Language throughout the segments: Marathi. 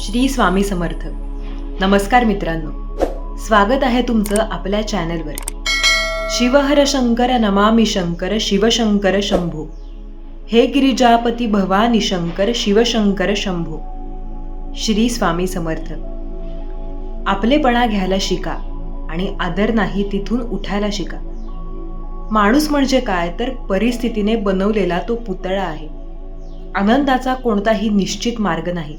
श्री स्वामी समर्थ. नमस्कार मित्रांनो. स्वागत आहे तुमचं आपल्या चॅनलवर. शिवहर शंकर नमामि शंकर शिवशंकर शंभो. हे गिरिजापती भवानी शंकर शिवशंकर शंभो. श्री स्वामी समर्थ. आपलेपणा घ्यायला शिका आणि आदर नाही तिथून उठायला शिका. माणूस म्हणजे काय तर परिस्थितीने बनवलेला तो पुतळा आहे. आनंदाचा कोणताही निश्चित मार्ग नाही.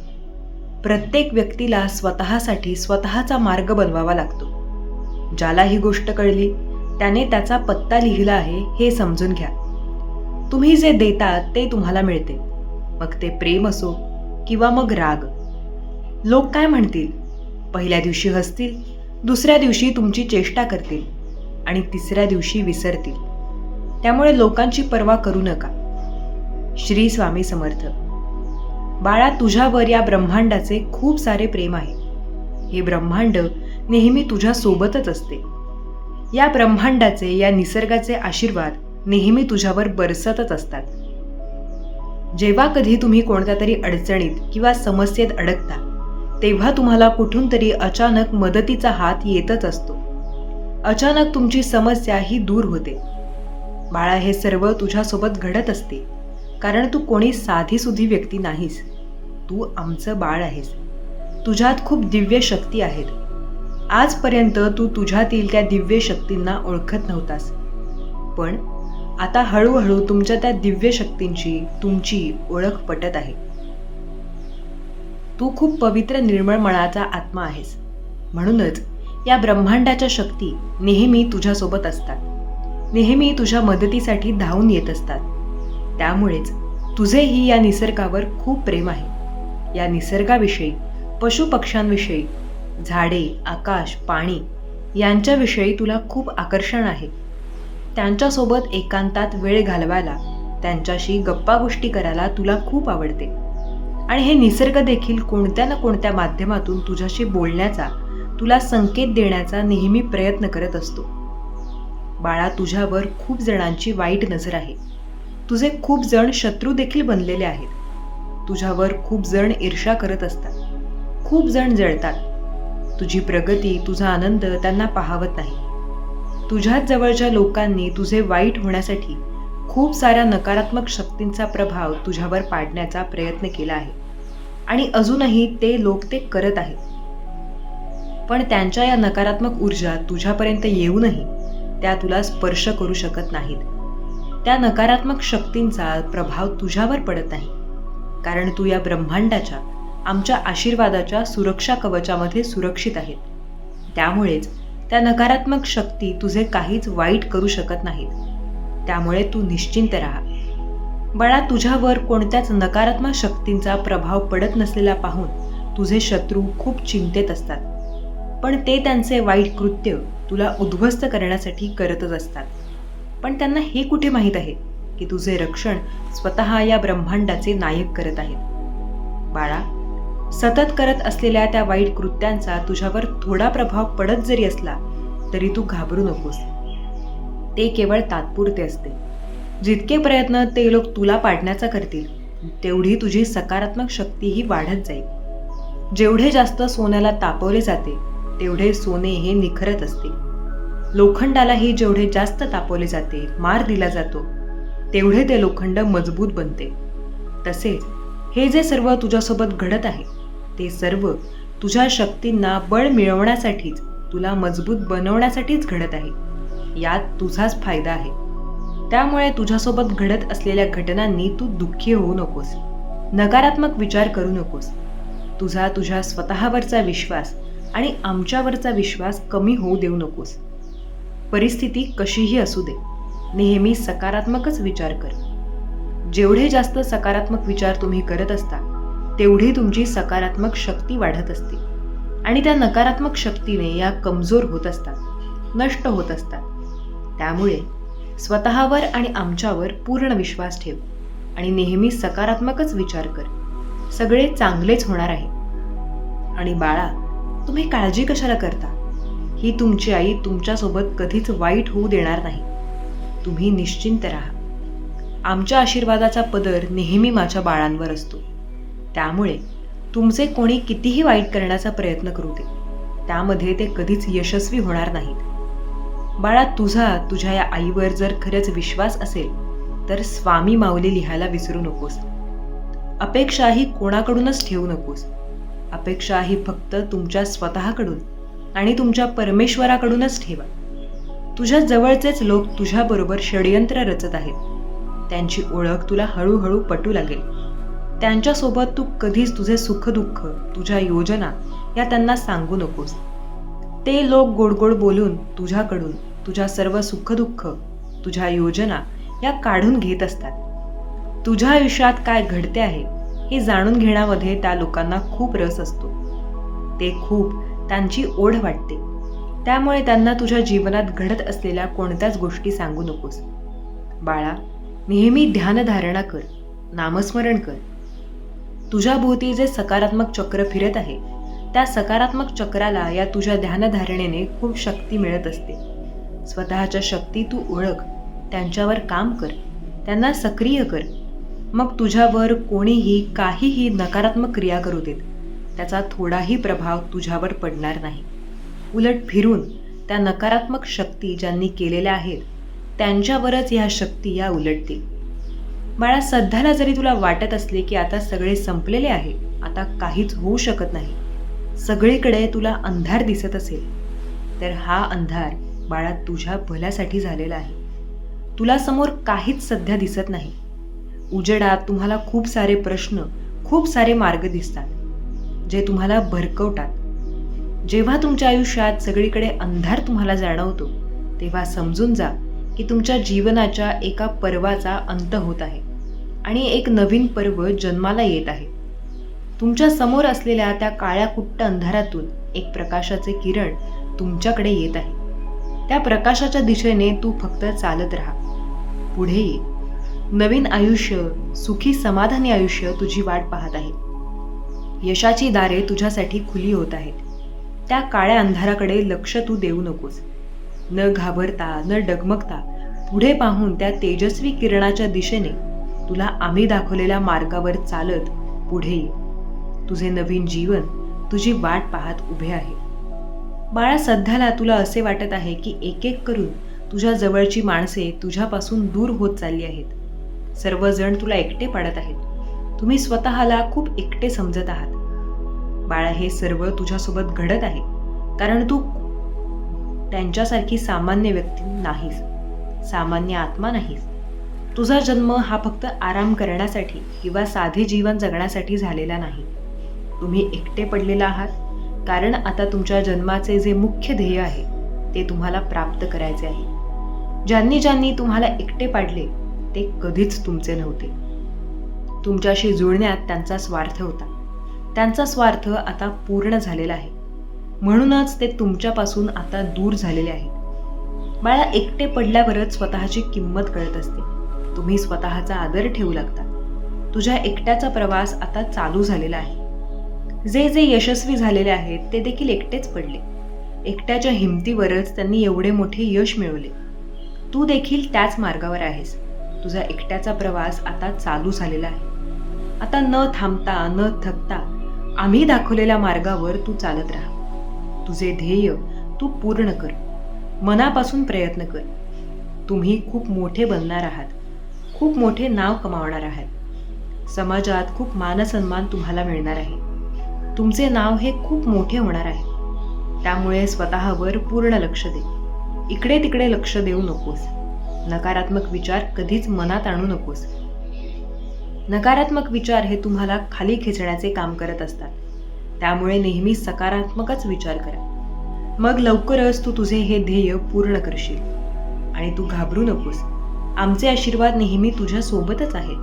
प्रत्येक व्यक्तीला स्वतःसाठी स्वतःचा मार्ग बनवावा लागतो. ज्याला ही गोष्ट कळली त्याने त्याचा पत्ता लिहिला आहे हे समजून घ्या. तुम्ही जे देता ते तुम्हाला मिळते. मग ते प्रेम असो किंवा मग राग. लोक काय म्हणतील? पहिल्या दिवशी हसतील दुसऱ्या दिवशी तुमची चेष्टा करतील आणि तिसऱ्या दिवशी विसरतील. त्यामुळे लोकांची पर्वा करू नका. श्री स्वामी समर्थ. बाळा तुझ्यावर या ब्रह्मांडाचे खूप सारे प्रेम आहे. हे ब्रह्मांड नेहमी तुझ्या सोबतच असते. या ब्रह्मांडाचे या निसर्गाचे आशीर्वाद नेहमी तुझ्यावर बरसतच असतात. जेव्हा कधी तुम्ही कोणत्या तरी अडचणीत किंवा समस्येत अडकता तेव्हा तुम्हाला कुठून तरी अचानक मदतीचा हात येतच असतो. अचानक तुमची समस्या ही दूर होते. बाळा हे सर्व तुझ्यासोबत घडत असते कारण तू कोणी साधीसुधी व्यक्ती नाहीस. तू आमचं बाळ आहेस. तुझ्यात खूप दिव्य शक्ती आहेत. आजपर्यंत तू तुझ्यातील त्या दिव्य शक्तींना ओळखत नव्हतास. पण आता हळूहळू तुमच्या त्या दिव्य शक्तींची तुमची ओळख पटत आहे. तू खूप पवित्र निर्मळ मळाचा आत्मा आहेस. म्हणूनच या ब्रह्मांडाच्या शक्ती नेहमी तुझ्यासोबत असतात. नेहमी तुझ्या मदतीसाठी धावून येत असतात. त्यामुळेच तुझेही या निसर्गावर खूप प्रेम आहे. या निसर्गाविषयी पशुपक्ष्यांविषयी झाडे आकाश पाणी यांच्याविषयी तुला खूप आकर्षण आहे. त्यांच्यासोबत एकांतात वेळ घालवायला त्यांच्याशी गप्पा गोष्टी करायला तुला खूप आवडते. आणि हे निसर्ग देखील कोणत्या ना कोणत्या माध्यमातून तुझ्याशी बोलण्याचा तुला संकेत देण्याचा नेहमी प्रयत्न करत असतो. बाळा तुझ्यावर खूप जणांची वाईट नजर आहे. तुझे खूप जण शत्रू देखील बनलेले आहेत. तुझ्यावर खूप जण ईर्षा करत असतात. खूप जण जळतात. तुझी प्रगती तुझा आनंद त्यांना पाहावत नाही. तुझ्याच जवळच्या लोकांनी तुझे वाईट होण्यासाठी खूप साऱ्या नकारात्मक शक्तींचा प्रभाव तुझ्यावर पाडण्याचा प्रयत्न केला आहे. आणि अजूनही ते लोक ते करत आहेत. पण त्यांच्या या नकारात्मक ऊर्जा तुझ्यापर्यंत येऊनही त्या तुला स्पर्श करू शकत नाहीत. त्या नकारात्मक शक्तींचा प्रभाव तुझ्यावर पडत नाही. कारण तू या ब्रह्मांडाच्या आमच्या आशीर्वादाच्या सुरक्षा कवचामध्ये सुरक्षित आहेत त्यामुळेच त्या नकारात्मक शक्ती तुझे काहीच वाईट करू शकत नाहीत. त्यामुळे तू निश्चिंत राहा. बाळा तुझ्यावर कोणत्याच नकारात्मक शक्तींचा प्रभाव पडत नसलेला पाहून तुझे शत्रू खूप चिंतेत असतात. पण ते त्यांचे वाईट कृत्य तुला उद्ध्वस्त करण्यासाठी करतच असतात. पण त्यांना हे कुठे माहीत आहे? की तुझे रक्षण स्वतः या ब्रह्मांडाचे नायक करत आहेत. बाळा सतत करत असलेल्या त्या वाईट कृत्यांचा तुझ्यावर थोडा प्रभाव पडत जरी असला तरी तू घाबरू नकोस. ते केवळ तात्पुरते असते. जितके प्रयत्न ते लोक तुला पाडण्याचा करतील तेवढी तुझी सकारात्मक शक्तीही वाढत जाईल. जेवढे जास्त सोन्याला तापवले जाते तेवढे सोने हे निखरत असते. लोखंडालाही जेवढे जास्त तापवले जाते मार दिला जातो तेवढे ते लोखंड मजबूत बनते. तसेच हे जे सर्व तुझ्यासोबत घडत आहे ते सर्व तुझ्या शक्तींना बळ मिळवण्यासाठीच तुला मजबूत बनवण्यासाठीच घडत आहे. यात तुझाच फायदा आहे. त्यामुळे तुझ्यासोबत घडत असलेल्या घटनांनी तू दुःखी होऊ नकोस. नकारात्मक विचार करू नकोस. तुझा तुझ्या स्वतःवरचा विश्वास आणि आमच्यावरचा विश्वास कमी होऊ देऊ नकोस. परिस्थिती कशीही असू दे. नेहमी सकारात्मकच विचार कर. जेवढे जास्त सकारात्मक विचार तुम्ही करत असता तेवढी तुमची सकारात्मक शक्ती वाढत असते. आणि त्या नकारात्मक शक्तीने या कमजोर होत असतात नष्ट होत असतात. त्यामुळे स्वतःवर आणि आमच्यावर पूर्ण विश्वास ठेव आणि नेहमी सकारात्मकच विचार कर. सगळे चांगलेच होणार आहे. आणि बाळा तुम्ही काळजी कशाला करता? ही तुमची आई तुमच्यासोबत कधीच वाईट होऊ देणार नाही. तुम्ही निश्चिंत राहा. आमच्या आशीर्वादाचा पदर नेहमी माझ्या बाळांवर असतो. त्यामुळे तुमचे कोणी कितीही वाईट करण्याचा प्रयत्न करू दे. त्यामध्ये ते कधीच यशस्वी होणार नाहीत. बाळा तुझा तुझ्या या आईवर जर खरंच विश्वास असेल तर स्वामी माऊली लिहायला विसरू नकोस. अपेक्षा ही कोणाकडूनच ठेवू नकोस. अपेक्षा ही फक्त तुमच्या स्वतःकडून आणि तुमच्या परमेश्वराकडूनच ठेवा. तुझ्या जवळचेच लोक तुझ्याबरोबर षडयंत्र रचत आहेत. त्यांची ओळख तुला हळूहळू पटू लागेल. त्यांच्यासोबत तू कधीच तुझे सुखदुःख तुझ्या योजना या त्यांना सांगू नकोस. ते लोक गोडगोड बोलून तुझ्याकडून तुझ्या सर्व सुखदुःख तुझ्या योजना या काढून घेत असतात. तुझ्या आयुष्यात काय घडते आहे हे जाणून घेण्यामध्ये त्या लोकांना खूप रस असतो. ते खूप त्यांची ओढ वाटते. त्यामुळे त्यांना तुझ्या जीवनात घडत असलेल्या कोणत्याच गोष्टी सांगू नकोस. बाळा नेहमी ध्यानधारणा कर नामस्मरण कर. तुझ्या भोवती जे सकारात्मक चक्र फिरत आहे त्या सकारात्मक चक्राला या तुझ्या ध्यानधारणेने खूप शक्ती मिळत असते. स्वतःच्या शक्ती तू ओळख त्यांच्यावर काम कर त्यांना सक्रिय कर. मग तुझ्यावर कोणीही काहीही नकारात्मक क्रिया करू देत त्याचा थोडाही प्रभाव तुझ्यावर पडणार नाही. उलट फिरून त्या नकारात्मक शक्ती ज्यांनी केलेल्या आहेत त्यांच्यावरच ह्या शक्ती या उलटतील. बाळा सध्याला जरी तुला वाटत असले की आता सगळे संपलेले आहे आता काहीच होऊ शकत नाही. सगळीकडे तुला अंधार दिसत असेल. तर हा अंधार बाळा तुझ्या भल्यासाठी झालेला आहे. तुला समोर काहीच सध्या दिसत नाही. उजेडात तुम्हाला खूप सारे प्रश्न खूप सारे मार्ग दिसतात जे तुम्हाला भरकवतात. जेव्हा तुमच्या आयुष्यात सगळीकडे अंधार तुम्हाला जाणवतो तेव्हा समजून जा की तुमच्या जीवनाच्या एका पर्वाचा अंत होत आहे आणि एक नवीन पर्व जन्माला येत आहे. तुमच्यासमोर असलेल्या त्या काळ्या कुट्ट अंधारातून एक प्रकाशाचे किरण तुमच्याकडे येत आहे. त्या प्रकाशाच्या दिशेने तू फक्त चालत राहा. पुढे ये. नवीन आयुष्य सुखी समाधानी आयुष्य तुझी वाट पाहत आहे. यशाची दारे तुझ्यासाठी खुली होत आहेत. त्या काळ्या अंधाराकडे लक्ष तू देऊ नकोस. न घाबरता न डगमगता पुढे पाहून त्या तेजस्वी किरणाच्या दिशेने तुला आम्ही दाखवलेल्या मार्गावर चालत पुढे ये. तुझे नवीन जीवन तुझी वाट पाहत उभे आहे. बाळा सध्याला तुला असे वाटत आहे की एक एक करून तुझ्या जवळची माणसे तुझ्यापासून दूर होत चालली आहेत. सर्वजण तुला एकटे पाडत आहेत. तुम्ही स्वतःला खूप एकटे समजत आहात. बाळा हे सर्व तुझ्यासोबत घडत आहे. कारण तू त्यांच्यासारखी सामान्य व्यक्ती नाहीस. सामान्य आत्मा नाहीस. तुझा जन्म हा फक्त आराम करण्यासाठी किंवा साधे जीवन जगण्यासाठी झालेला नाही. तुम्ही एकटे पडलेला आहात. कारण आता तुमच्या जन्माचे जे मुख्य ध्येय आहे ते तुम्हाला प्राप्त करायचे आहे. ज्यांनी ज्यांनी तुम्हाला एकटे पाडले ते कधीच तुमचे नव्हते. तुमच्याशी जुळण्यात त्यांचा स्वार्थ होता. त्यांचा स्वार्थ आता पूर्ण झालेला आहे. म्हणूनच ते तुमच्यापासून आता दूर झालेले आहेत. बाळा एकटे पडल्यावरच स्वतःची किंमत कळत असते. तुम्ही स्वतःचा आदर ठेवू लागता. तुझ्या एकट्याचा प्रवास आता चालू झालेला आहे. जे जे यशस्वी झालेले आहेत ते देखील एकटेच पडले. एकट्याच्या हिमतीवरच त्यांनी एवढे मोठे यश मिळवले. तू देखील त्याच मार्गावर आहेस. तुझा एकट्याचा प्रवास आता चालू झालेला आहे. आता न थांबता न थकता आम्ही दाखवलेल्या मार्गावर तू चालत राहा. तुझे ध्येय तू पूर्ण कर. मनापासून प्रयत्न कर. तुम्ही खूप मोठे बनणार आहात. खूप मोठे नाव कमावणार आहात. समाजात खूप मानसन्मान तुम्हाला मिळणार आहे. तुमचे नाव हे खूप मोठे होणार आहे. त्यामुळे स्वतःवर पूर्ण लक्ष दे. इकडे तिकडे लक्ष देऊ नकोस. नकारात्मक विचार कधीच मनात आणू नकोस. नकारात्मक विचार हे तुम्हाला खाली खेचण्याचे काम करत असतात. त्यामुळे नेहमी सकारात्मकच विचार करा. मग लवकरच तू तुझे हे ध्येय पूर्ण करशील. आणि तू घाबरू नकोस. आमचे आशीर्वाद नेहमी तुझ्या सोबतच आहेत.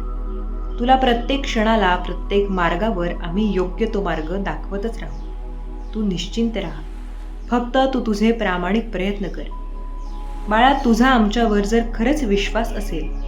तुला प्रत्येक क्षणाला प्रत्येक मार्गावर आम्ही योग्य तो मार्ग दाखवतच राहू. तू निश्चिंत राहा. फक्त तू तुझे प्रामाणिक प्रयत्न कर. बाळा तुझा आमच्यावर जर खरंच विश्वास असेल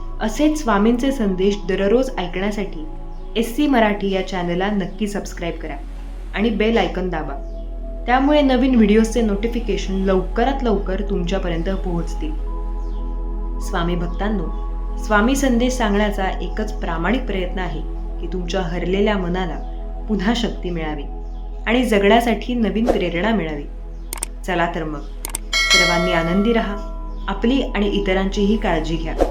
असेच स्वामींचे संदेश दररोज ऐकण्यासाठी एस सी मराठी या चॅनलला नक्की सबस्क्राईब करा आणि बेल आयकन दाबा. त्यामुळे नवीन व्हिडिओजचे नोटिफिकेशन लवकरात लवकर तुमच्यापर्यंत पोहोचतील. स्वामी भक्तांनो स्वामी संदेश सांगण्याचा एकच प्रामाणिक प्रयत्न आहे की तुमच्या हरलेल्या मनाला पुन्हा शक्ती मिळावी आणि जगण्यासाठी नवीन प्रेरणा मिळावी. चला तर मग. सर्वांनी आनंदी रहा. आपली आणि इतरांचीही काळजी घ्या.